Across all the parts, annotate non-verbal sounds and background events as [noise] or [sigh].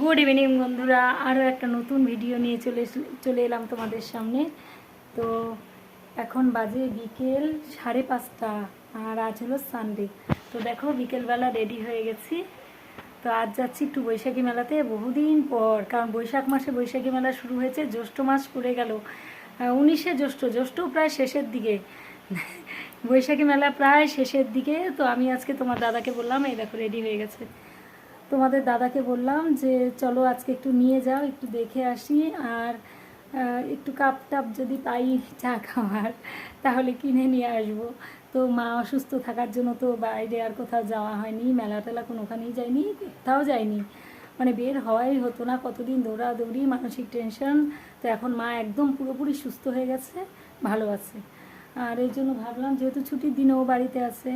Good evening বন্ধুরা। আরও একটা নতুন ভিডিও নিয়ে চলে চলে এলাম তোমাদের সামনে। তো এখন বাজে বিকেল সাড়ে পাঁচটা আর আজ হলো সানডে তো দেখো, বিকেলবেলা রেডি হয়ে গেছি। তো আজ যাচ্ছি একটু বৈশাখী মেলাতে বহুদিন পর, কারণ বৈশাখ মাসে বৈশাখী মেলা শুরু হয়েছে, জ্যৈষ্ঠ মাস পড়ে গেল। উনিশে জ্যৈষ্ঠ জ্যৈষ্ঠ প্রায় শেষের দিকে। বৈশাখী মেলা প্রায় শেষের দিকে। তো আমি আজকে তোমার দাদাকে বললাম, এই দেখো রেডি হয়ে গেছে। তোমাদের দাদাকে বললাম যে, চলো আজকে একটু নিয়ে যাও, একটু দেখে আসি। আর একটু কাপ টাপ যদি পাই চা খাওয়ার, তাহলে কিনে নিয়ে আসব। তো মা অসুস্থ থাকার জন্য তো বাইরে আর কোথাও যাওয়া হয়নি। মেলা টেলা কোনোখানেই যায়নি, কোথাও যায়নি। মানে বের হওয়াই হতো না। কতদিন দৌড়াদৌড়ি, মানসিক টেনশন। তো এখন মা একদম পুরোপুরি সুস্থ হয়ে গেছে, ভালো আছে। আর এই জন্য ভাবলাম যেহেতু ছুটির দিনেও বাড়িতে আছে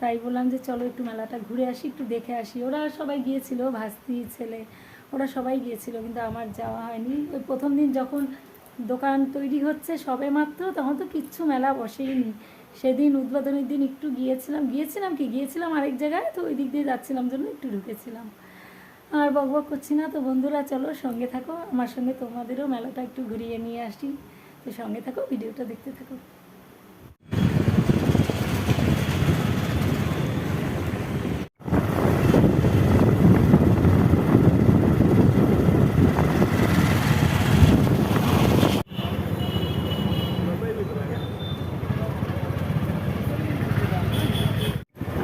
তাই বললাম যে চলো একটু মেলাটা ঘুরে আসি, একটু দেখে আসি। ওরা সবাই গিয়েছিল, ভাস্তি, ছেলে, ওরা সবাই গিয়েছিল, কিন্তু আমার যাওয়া হয়নি। ওই প্রথম দিন যখন দোকান তৈরি হচ্ছে সবে মাত্র, তখন তো কিচ্ছু মেলা বসেইনি। সেদিন, উদ্বোধনের দিন একটু গিয়েছিলাম। গিয়েছিলাম কি? গিয়েছিলাম আরেক জায়গায়, তো ওই দিক দিয়ে যাচ্ছিলাম জন্য একটু ঢুকেছিলাম। আর বক বক করছি না, তো বন্ধুরা চলো সঙ্গে থাকো। আমার সঙ্গে তোমাদেরও মেলাটা একটু ঘুরিয়ে নিয়ে আসি। তো সঙ্গে থাকো, ভিডিওটা দেখতে থাকো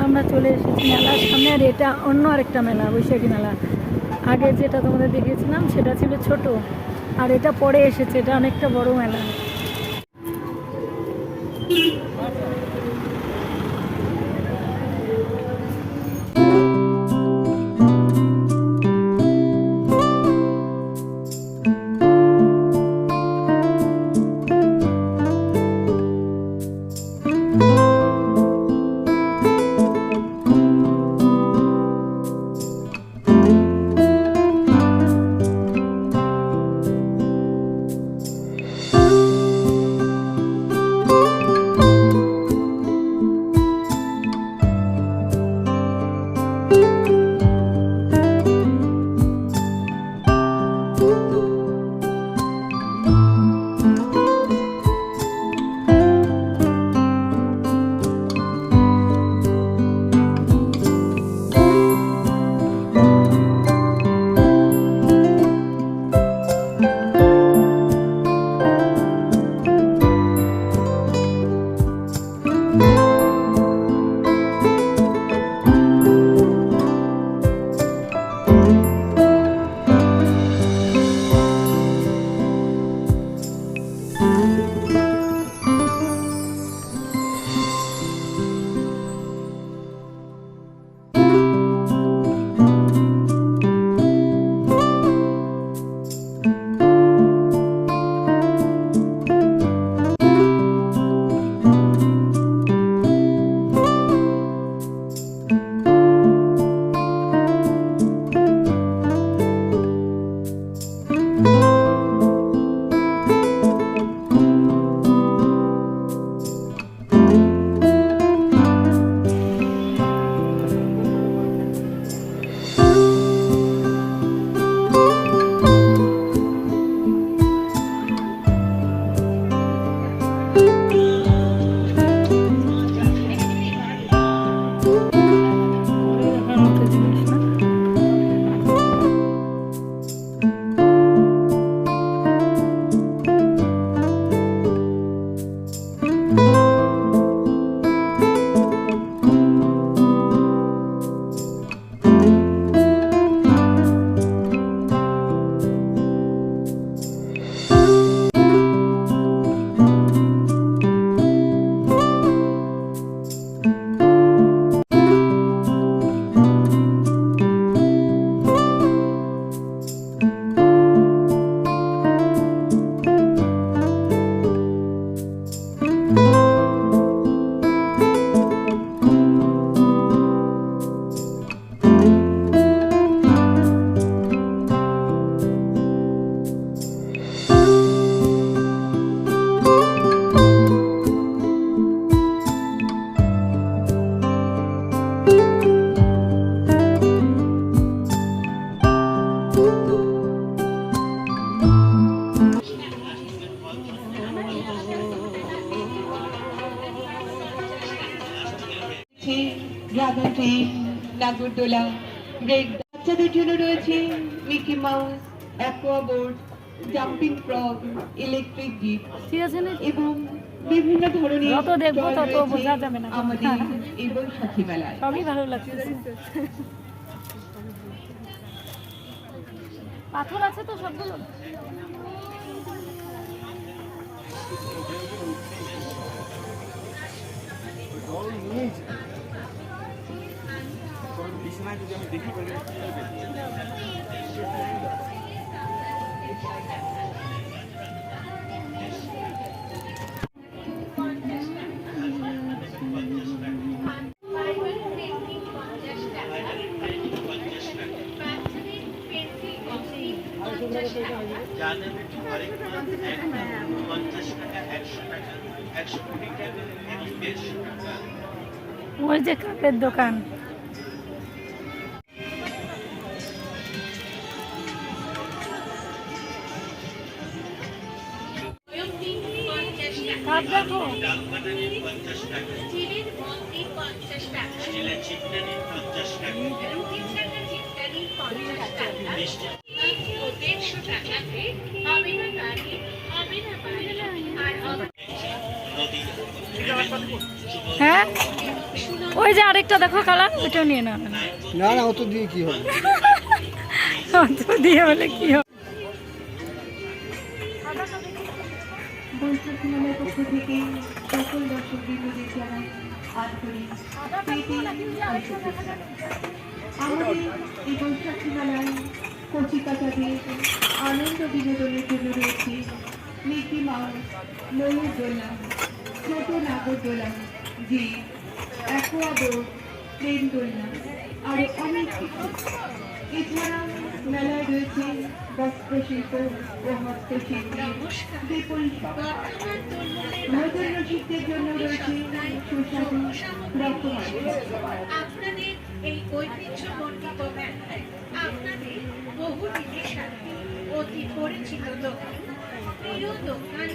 আমরা চলে এসেছি মেলার সামনে আর এটা অন্য আরেকটা মেলা, বৈশাখী মেলা। আগে যেটা তোমাদের দেখেছিলাম সেটা ছিল ছোট। আর এটা পরে এসেছে, এটা অনেকটা বড় মেলা। ব্রেক বাচ্চাদের জন্য রয়েছে Mickey Mouse aqua board jumping frog electric jeep এবং বিভিন্ন ধরনের যত দেখব তত বোঝা যাবে না। আমাদের এই বৈশাখী মেলায় সবই ভালো লাগতেছে পাথর আছে তো সবগুলো? ওই যে কাপের দোকান। হ্যাঁ? ওই যে আরেকটা দেখো কালার ওইটাও নিয়ে নাও। না না অত দিয়ে কি হবে? [laughs] অত দিয়ে হলে কি হবে? মেলার পক্ষ থেকে সকল দর্শক বিন্দুদের জানাই আমাদের এই বৈশাখী মেলায় কচিকাচাদের আনন্দ বিনোদনের জন্য রয়েছে মিকি মাউস ময়ূর দোলা ছোট নাগর দোলা জি অ্যাকোয়া বোর্ড প্লেন দোলনা আরও অনেক কিছু। এছাড়া মেলায় রয়েছে বস্ত্রশিল্প ও হস্তশিল্প বিপুল নতুন রসিকদের আপনাদের এই ঐতিহ্যমণ্ডিত বহু দিনের সাথে অতি পরিচিত দোকান প্রিয় দোকান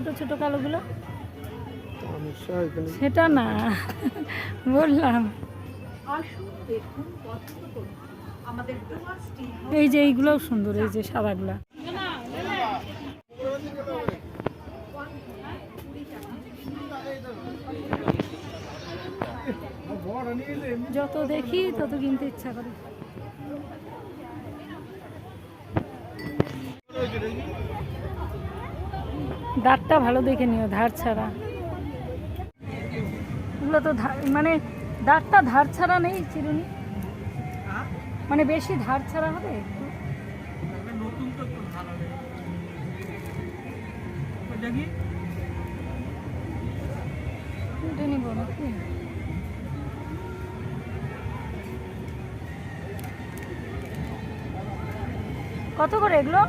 ছোট ছোট কালোগুলো? সেটা না। বললাম। এই যে এইগুলোও সুন্দর এই যে সাদাগুলা। যত দেখি তত কিনতে ইচ্ছা করে। দাঁতটা ভালো দেখে নিও, ধার ছাড়া। এগুলো তো মানে দাঁতটা ধার ছাড়া নেই চিরুনি। মানে বেশি ধার ছাড়া হবে কত করে এগুলো?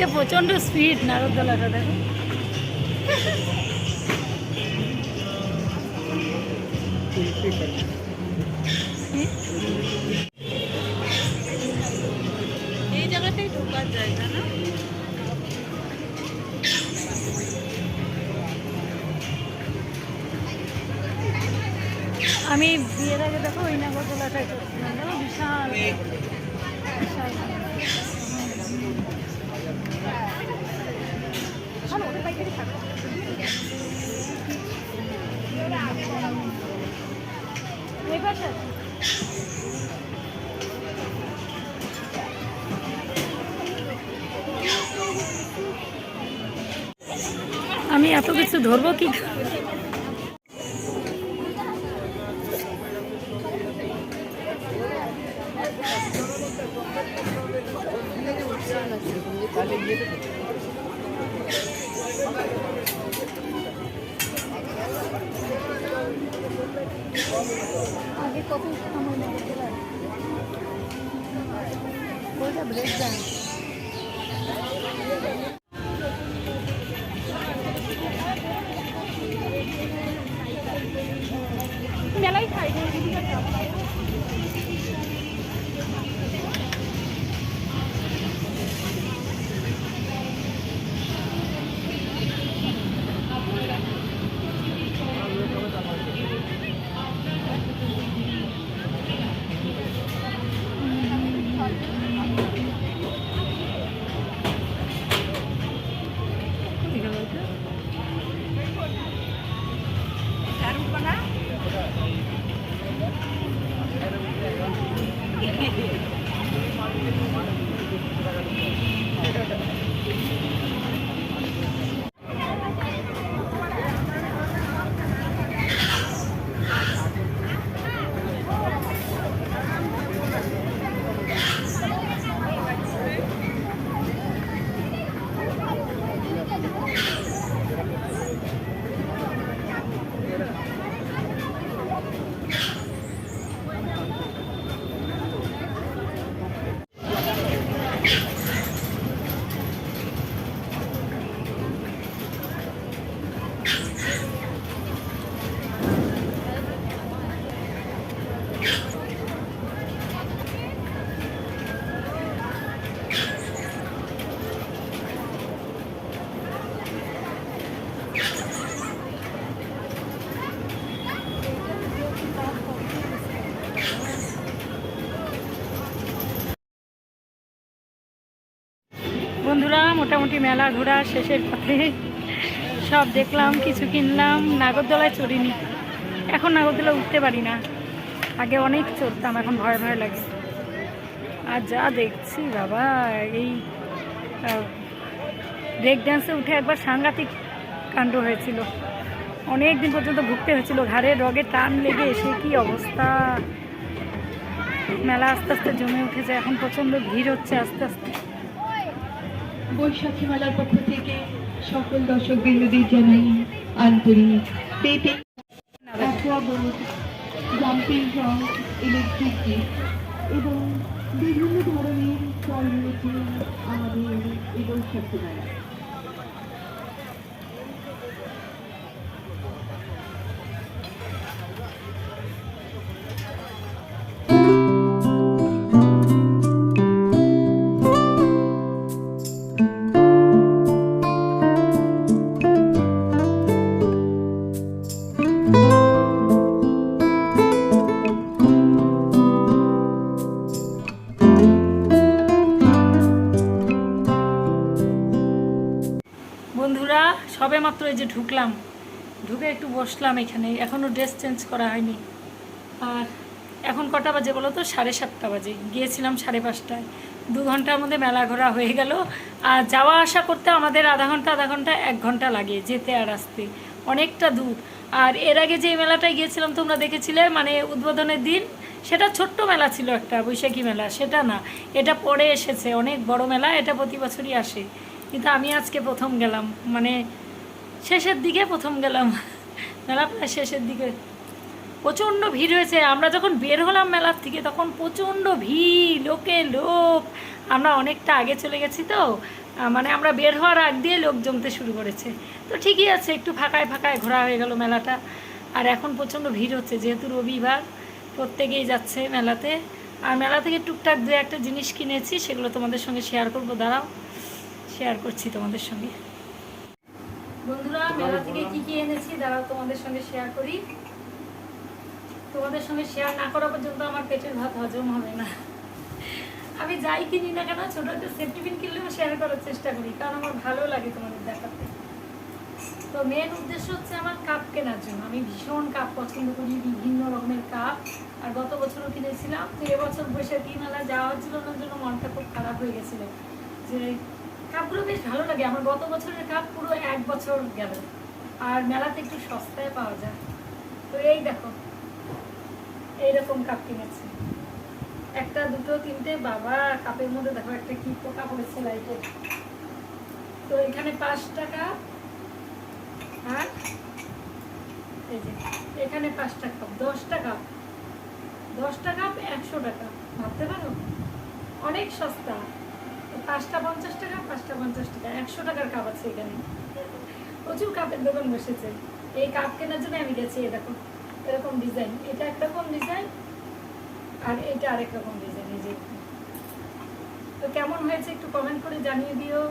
এইটা প্রচণ্ড স্পিড নাগরদোলাটা দেখো। এই জায়গাটাই ঢোকার জায়গা না? আমি বিয়ের আগে দেখো ওই নাগরদোলাটাই করছিলাম বিশাল। বিশাল এই পাশে? আমি এত কিছু ধরবো কি? আগে কত সময় লেগেছিল ওইটা ব্রেক ডান্স মেলাই খাই বন্ধুরা মোটামুটি মেলা ঘোরা শেষের পথে সব দেখলাম, কিছু কিনলাম, নাগরদোলায় চড়িনি। এখন নাগরদোলা উঠতে পারি না। আগে অনেক চড়তাম, এখন ভয় ভয় লাগে। আর যা দেখছি বাবা, এই ব্রেক ড্যান্সে উঠে একবার সাংঘাতিক কাণ্ড হয়েছিল। অনেক দিন পর্যন্ত ভুগতে হয়েছিল, ঘাড়ে রগে টান লেগে এসে কি অবস্থা? মেলা আস্তে আস্তে জমে উঠেছে, এখন প্রচণ্ড ভিড় হচ্ছে আস্তে আস্তে। বৈশাখী মেলার পক্ষ থেকে সকল দর্শক বিন্দুদের জানাই আন্তরিক অ্যাকোয়াবোর্ড জাম্পিং ইলেকট্রিক এবং বিভিন্ন ধরনের ফল রয়েছে আমাদের এই বৈশাখী মেলা মাত্র এই যে ঢুকলাম, ঢুকে একটু বসলাম এখানে। এখনও ড্রেস চেঞ্জ করা হয়নি। আর এখন কটা বাজে বলো তো? সাড়ে সাতটা বাজে। গিয়েছিলাম সাড়ে পাঁচটায়। দু ঘণ্টার মধ্যে মেলা ঘোরা হয়ে গেল। আর যাওয়া আসা করতে আমাদের আধা ঘণ্টা আধা ঘণ্টা, এক ঘণ্টা লাগে যেতে আর আসতে। অনেকটা দূর। আর এর আগে যে মেলাটায় গিয়েছিলাম তোমরা দেখেছিলে মানে উদ্বোধনের দিন, সেটা ছোট্ট মেলা ছিল একটা, বৈশাখী মেলা। সেটা না। এটা পরে এসেছে। অনেক বড় মেলা। এটা প্রতি বছরই আসে। কিন্তু আমি আজকে প্রথম গেলাম। মানে শেষের দিকে প্রথম গেলাম। মেলা প্রায় শেষের দিকে। প্রচণ্ড ভিড় হয়েছে। আমরা যখন বের হলাম মেলার থেকে, তখন প্রচণ্ড ভিড়, লোকে, লোক। আমরা অনেকটা আগে চলে গেছি তো। মানে আমরা বের হওয়ার আগ দিয়ে লোক জমতে শুরু করেছে। তো ঠিকই আছে, একটু ফাঁকায় ফাঁকায় ঘোরা হয়ে গেল মেলাটা। আর এখন প্রচণ্ড ভিড় হচ্ছে, যেহেতু রবিবার, প্রত্যেকেই যাচ্ছে মেলাতে। আর মেলা থেকে টুকটাক দু একটা জিনিস কিনেছি, সেগুলো তোমাদের সঙ্গে শেয়ার করব। দাঁড়াও শেয়ার করছি তোমাদের সঙ্গে। বন্ধুরা, মেলা থেকে কি কি এনেছি, দাঁড়াও, তোমাদের সঙ্গে শেয়ার করি। তোমাদের সঙ্গে শেয়ার না করা পর্যন্ত আমার পেটের ভাত হজম হবে না। আমি যাই কিনি না কেন, ছোট একটা সেফটি পিন কিনলেও শেয়ার করার চেষ্টা করি, কারণ আমার ভালো লাগে তোমাদের দেখাতে। তো মেন উদ্দেশ্য হচ্ছে আমার কাপ কেনার জন্য। আমি ভীষণ কাপ পছন্দ করি, বিভিন্ন রকমের কাপ আর গত বছরও কিনেছিলাম। তো এবছর বৈশাখী মেলা যাওয়া হচ্ছিল না জন্য মনটা খুব খারাপ হয়ে গেছিল। যে কাপগুলো বেশ ভালো লাগে। আমার গত বছরের কাপ পুরো এক বছর গেল। আর মেলাতে একটু সস্তায় পাওয়া যায়। তো এই দেখো, এইরকম কাপ কিনেছি। একটা, দুটো, তিনটে, বাবা, কাপের মধ্যে দেখো একটা কি পোকা পড়েছে লাইটে। তো এখানে পাঁচ টাকা আর এই যে, এখানে পাঁচটা কাপ, দশটা কাপ। দশটা কাপ একশো টাকা। ভাবতে পারো? অনেক সস্তা। পাঁচটা পঞ্চাশ টাকা, পাঁচটা পঞ্চাশ টাকা, একশো টাকার কাপ আছে এখানে। প্রচুর কাপের দোকান বসেছে। এই কাপ কেনার জন্য আমি গেছি দেখো, এরকম ডিজাইন এটা একরকম ডিজাইন আর এটা আরেক রকম ডিজাইন এই যে। তো কেমন হয়েছে একটু কমেন্ট করে জানিয়ে দিও।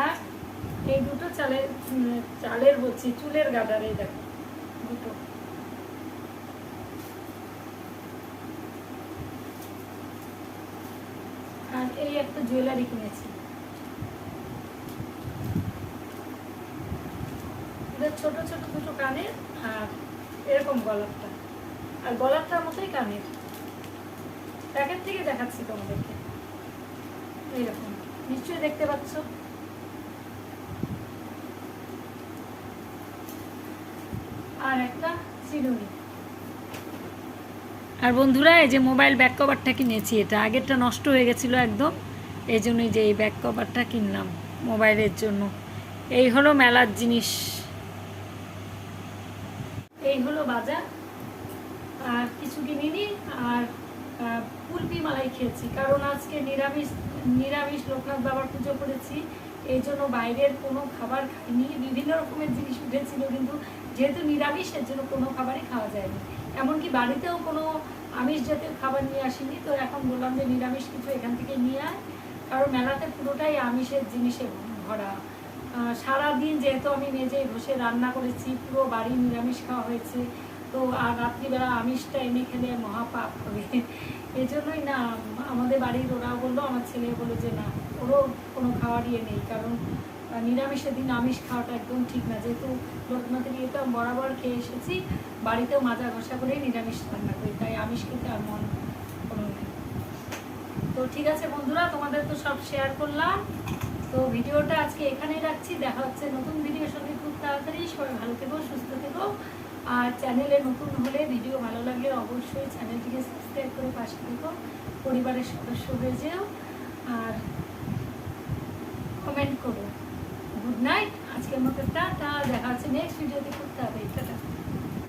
আর এই দুটো চালের চালের বলছি, চুলের গাডার দেখো, দুটো আর এই একটা জুয়েলারি কিনেছি। এটা ছোট ছোট দুটো কানের, আর এরকম গলারটা। আর গলারটার মতোই কানের। প্যাকেট থেকে দেখাচ্ছি তোমাদেরকে। এইরকম। নিশ্চয়ই দেখতে পাচ্ছ। আর একটা চিরুনি আর বন্ধুরা, এই যে মোবাইল ব্যাক কভারটা কিনেছি, এটা আগেরটা নষ্ট হয়ে গেছিল একদম, এই জন্যই যে এই ব্যাক কভারটা কিনলাম মোবাইলের জন্য। এই হলো মেলার জিনিস। এই হলো বাজার, আর কিছু কিনিনি, আর কুলপি মালাই খেয়েছি। কারণ আজকে নিরামিষ নিরামিষ লোকনাথ বাবার পুজো করেছি, এই জন্য বাইরের কোনো খাবার খাইনি। বিভিন্ন রকমের জিনিস উঠেছিল, কিন্তু যেহেতু নিরামিষ, এর জন্য কোনো খাবারই খাওয়া যায়নি। এমনকি বাড়িতেও কোনো আমিষ জাতীয় খাবার নিয়ে আসিনি, তো এখন বললাম যে নিরামিষ কিছু এখান থেকে নিয়ে আয়। কারণ মেলাতে পুরোটাই আমিষের জিনিসে ভরা। সারাদিন যেহেতু আমি নিজেই বসে রান্না করেছি, পুরো বাড়ি নিরামিষ খাওয়া হয়েছে, তো আর রাত্রিবেলা আমিষটা এনে খেলে মহাপাপ হবে। এজন্যই না, আমাদের বাড়ির ওরা বলল, আমার ছেলে বলল যে না, ওরও কোনো খাওয়ার ইয়ে নেই, কারণ নিরামিষের দিন আমিষ খাওয়াটা একদম ঠিক না। যেহেতু লোকনাথের বিয়েতে বরাবর খেয়ে এসেছি, বাড়িতেও মাজা ঘষা করেই নিরামিষ রান্না করি, তাই আমিষ খেতে আর মন কোনো নেই। তো ঠিক আছে বন্ধুরা, তোমাদের তো সব শেয়ার করলাম। তো ভিডিওটা আজকে এখানেই রাখছি। দেখা হচ্ছে নতুন ভিডিওর সঙ্গে খুব তাড়াতাড়ি। সবাই ভালো থেকো, সুস্থ থেকো। আর চ্যানেলে নতুন হলে ভিডিও ভালো লাগলে অবশ্যই চ্যানেলটিকে সাবস্ক্রাইব করে পাশে থেকো, পরিবারের সদস্য হয়ে যেও। আর কমেন্ট করো। গুড নাইট আজকের মতো টাটা। দেখা হচ্ছে নেক্সট ভিডিওতে করতে হবে টাটা।